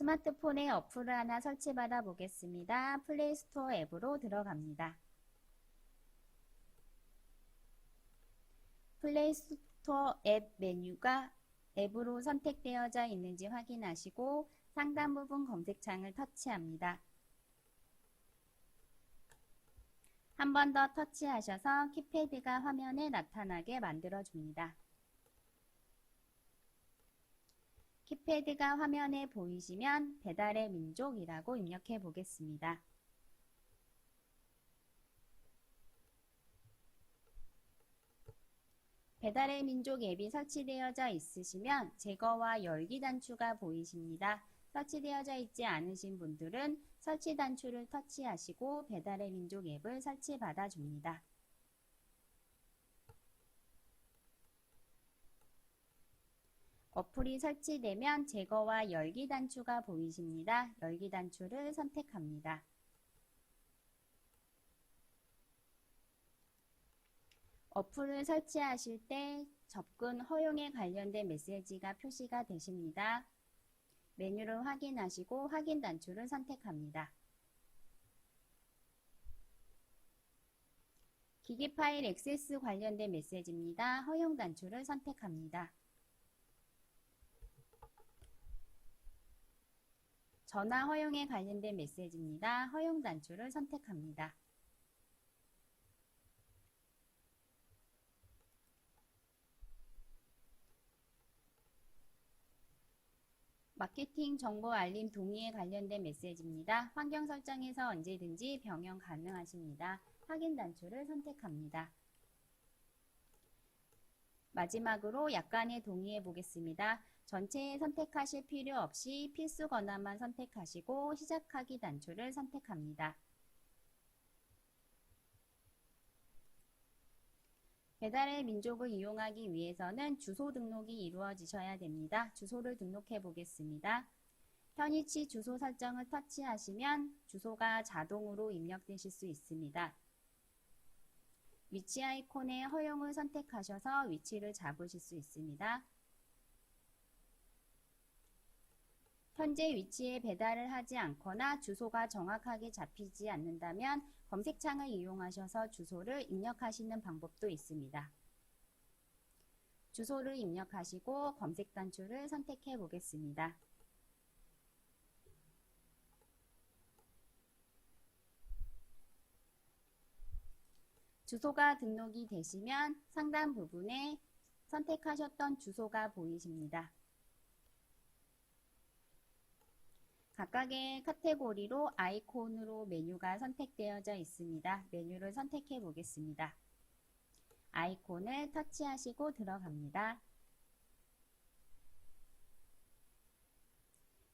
스마트폰에 어플을 하나 설치받아 보겠습니다. 플레이스토어 앱으로 들어갑니다. 플레이스토어 앱 메뉴가 앱으로 선택되어져 있는지 확인하시고 상단 부분 검색창을 터치합니다. 한 번 더 터치하셔서 키패드가 화면에 나타나게 만들어줍니다. 키패드가 화면에 보이시면 배달의 민족이라고 입력해 보겠습니다. 배달의 민족 앱이 설치되어져 있으시면 제거와 열기 단추가 보이십니다. 설치되어져 있지 않으신 분들은 설치 단추를 터치하시고 배달의 민족 앱을 설치 받아 줍니다. 어플이 설치되면 제거와 열기 단추가 보이십니다. 열기 단추를 선택합니다. 어플을 설치하실 때 접근 허용에 관련된 메시지가 표시가 되십니다. 메뉴를 확인하시고 확인 단추를 선택합니다. 기기 파일 액세스 관련된 메시지입니다. 허용 단추를 선택합니다. 전화 허용에 관련된 메시지입니다. 허용 단추를 선택합니다. 마케팅 정보 알림 동의에 관련된 메시지입니다. 환경 설정에서 언제든지 변경 가능하십니다. 확인 단추를 선택합니다. 마지막으로 약관에 동의해 보겠습니다. 전체에 선택하실 필요 없이 필수 권한만 선택하시고 시작하기 단추를 선택합니다. 배달의 민족을 이용하기 위해서는 주소 등록이 이루어지셔야 됩니다. 주소를 등록해 보겠습니다. 현위치 주소 설정을 터치하시면 주소가 자동으로 입력되실 수 있습니다. 위치 아이콘의 허용을 선택하셔서 위치를 잡으실 수 있습니다. 현재 위치에 배달을 하지 않거나 주소가 정확하게 잡히지 않는다면 검색창을 이용하셔서 주소를 입력하시는 방법도 있습니다. 주소를 입력하시고 검색 단추를 선택해 보겠습니다. 주소가 등록이 되시면 상단 부분에 선택하셨던 주소가 보이십니다. 각각의 카테고리로 아이콘으로 메뉴가 선택되어져 있습니다. 메뉴를 선택해 보겠습니다. 아이콘을 터치하시고 들어갑니다.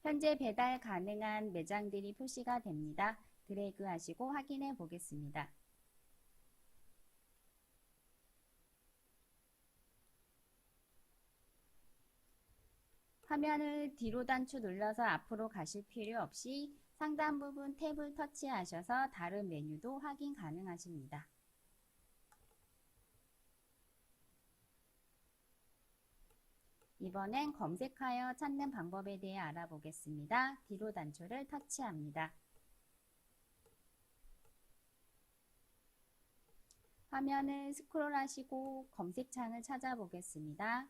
현재 배달 가능한 매장들이 표시가 됩니다. 드래그 하시고 확인해 보겠습니다. 화면을 뒤로 단추 눌러서 앞으로 가실 필요 없이 상단 부분 탭을 터치하셔서 다른 메뉴도 확인 가능하십니다. 이번엔 검색하여 찾는 방법에 대해 알아보겠습니다. 뒤로 단추를 터치합니다. 화면을 스크롤하시고 검색창을 찾아보겠습니다.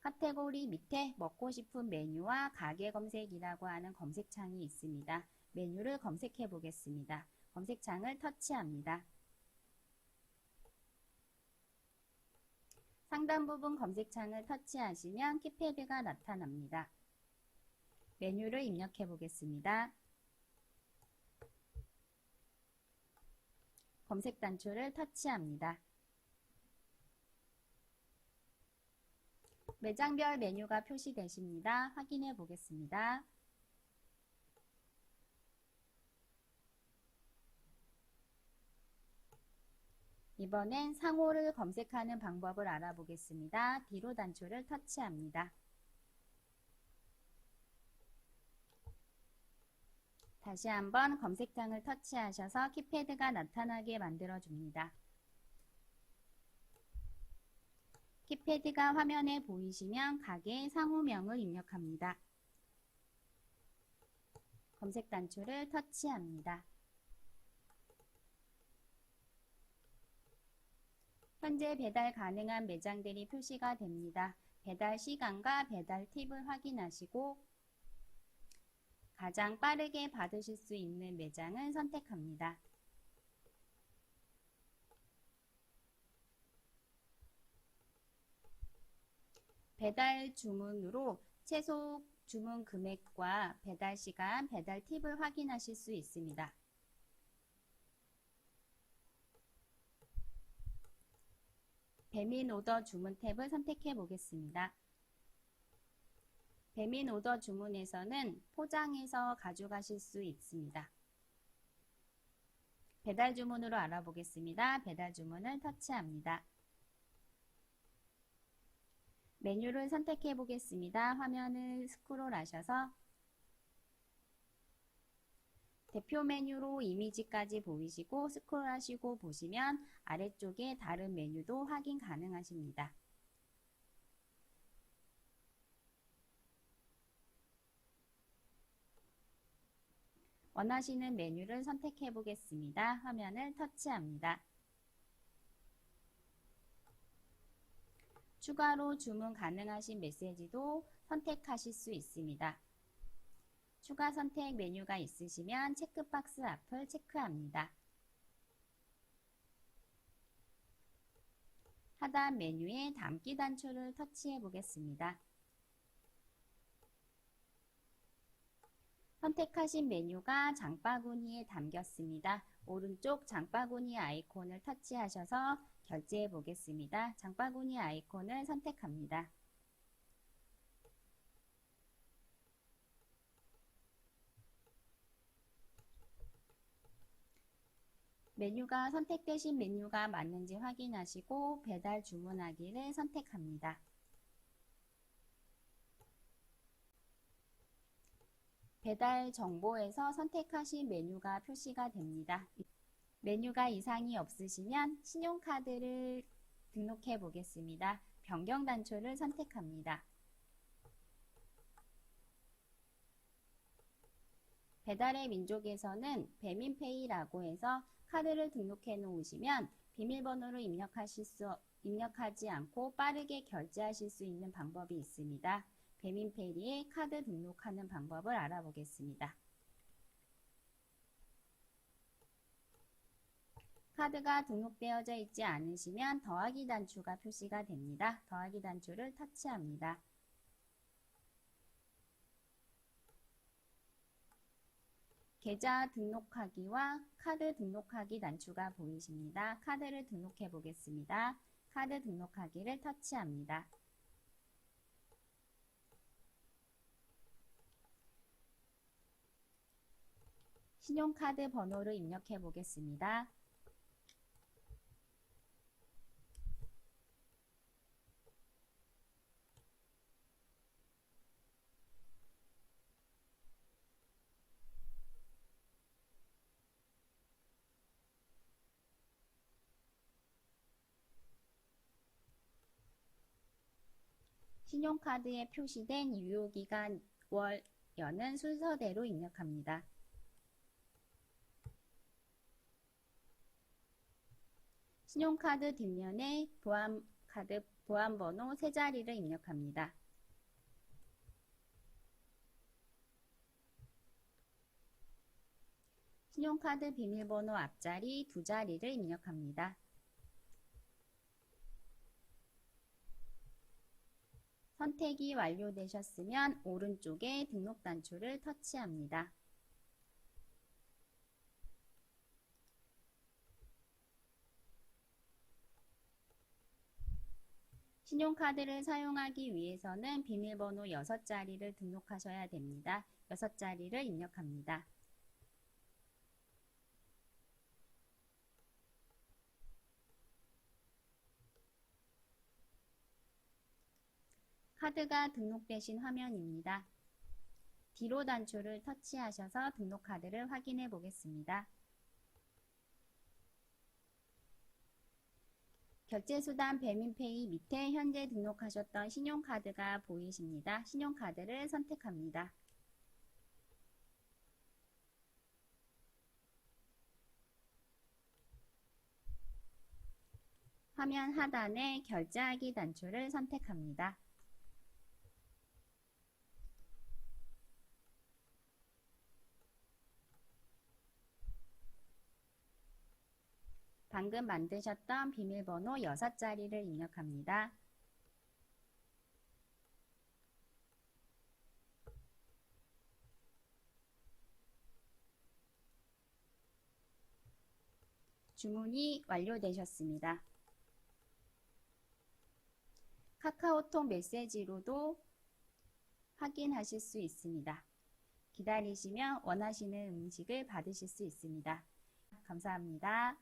카테고리 밑에 먹고 싶은 메뉴와 가게 검색이라고 하는 검색창이 있습니다. 메뉴를 검색해 보겠습니다. 검색창을 터치합니다. 상단 부분 검색창을 터치하시면 키패드가 나타납니다. 메뉴를 입력해 보겠습니다. 검색 단추를 터치합니다. 매장별 메뉴가 표시되십니다. 확인해 보겠습니다. 이번엔 상호를 검색하는 방법을 알아보겠습니다. 뒤로 단추를 터치합니다. 다시 한번 검색창을 터치하셔서 키패드가 나타나게 만들어 줍니다. 패드가 화면에 보이시면 가게 상호명을 입력합니다. 검색 단초를 터치합니다. 현재 배달 가능한 매장들이 표시가 됩니다. 배달 시간과 배달 팁을 확인하시고 가장 빠르게 받으실 수 있는 매장을 선택합니다. 배달 주문으로 최소 주문 금액과 배달 시간, 배달 팁을 확인하실 수 있습니다. 배민 오더 주문 탭을 선택해 보겠습니다. 배민 오더 주문에서는 포장해서 가져가실 수 있습니다. 배달 주문으로 알아보겠습니다. 배달 주문을 터치합니다. 메뉴를 선택해 보겠습니다. 화면을 스크롤 하셔서 대표 메뉴로 이미지까지 보이시고 스크롤 하시고 보시면 아래쪽에 다른 메뉴도 확인 가능하십니다. 원하시는 메뉴를 선택해 보겠습니다. 화면을 터치합니다. 추가로 주문 가능하신 메시지도 선택하실 수 있습니다. 추가 선택 메뉴가 있으시면 체크박스 앞을 체크합니다. 하단 메뉴에 담기 단초를 터치해 보겠습니다. 선택하신 메뉴가 장바구니에 담겼습니다. 오른쪽 장바구니 아이콘을 터치하셔서 결제해 보겠습니다. 장바구니 아이콘을 선택합니다. 메뉴가 선택되신 메뉴가 맞는지 확인하시고 배달 주문하기를 선택합니다. 배달 정보에서 선택하신 메뉴가 표시가 됩니다. 메뉴가 이상이 없으시면 신용카드를 등록해 보겠습니다. 변경 단초를 선택합니다. 배달의 민족에서는 배민페이라고 해서 카드를 등록해 놓으시면 비밀번호를 입력하실 수, 입력하지 않고 빠르게 결제하실 수 있는 방법이 있습니다. 배민페이에 카드 등록하는 방법을 알아보겠습니다. 카드가 등록되어져 있지 않으시면 더하기 단추가 표시가 됩니다. 더하기 단추를 터치합니다. 계좌 등록하기와 카드 등록하기 단추가 보이십니다. 카드를 등록해 보겠습니다. 카드 등록하기를 터치합니다. 신용카드 번호를 입력해 보겠습니다. 신용카드에 표시된 유효기간 월, 연은 순서대로 입력합니다. 신용카드 뒷면에 보안카드 보안번호 세 자리를 입력합니다. 신용카드 비밀번호 앞자리 두 자리를 입력합니다. 선택이 완료되셨으면 오른쪽에 등록 단추를 터치합니다. 신용카드를 사용하기 위해서는 비밀번호 6자리를 등록하셔야 됩니다. 6자리를 입력합니다. 카드가 등록되신 화면입니다. 뒤로 단추를 터치하셔서 등록 카드를 확인해 보겠습니다. 결제수단 배민페이 밑에 현재 등록하셨던 신용카드가 보이십니다. 신용카드를 선택합니다. 화면 하단에 결제하기 단추를 선택합니다. 방금 만드셨던 비밀번호 6자리를 입력합니다. 주문이 완료되셨습니다. 카카오톡 메시지로도 확인하실 수 있습니다. 기다리시면 원하시는 음식을 받으실 수 있습니다. 감사합니다.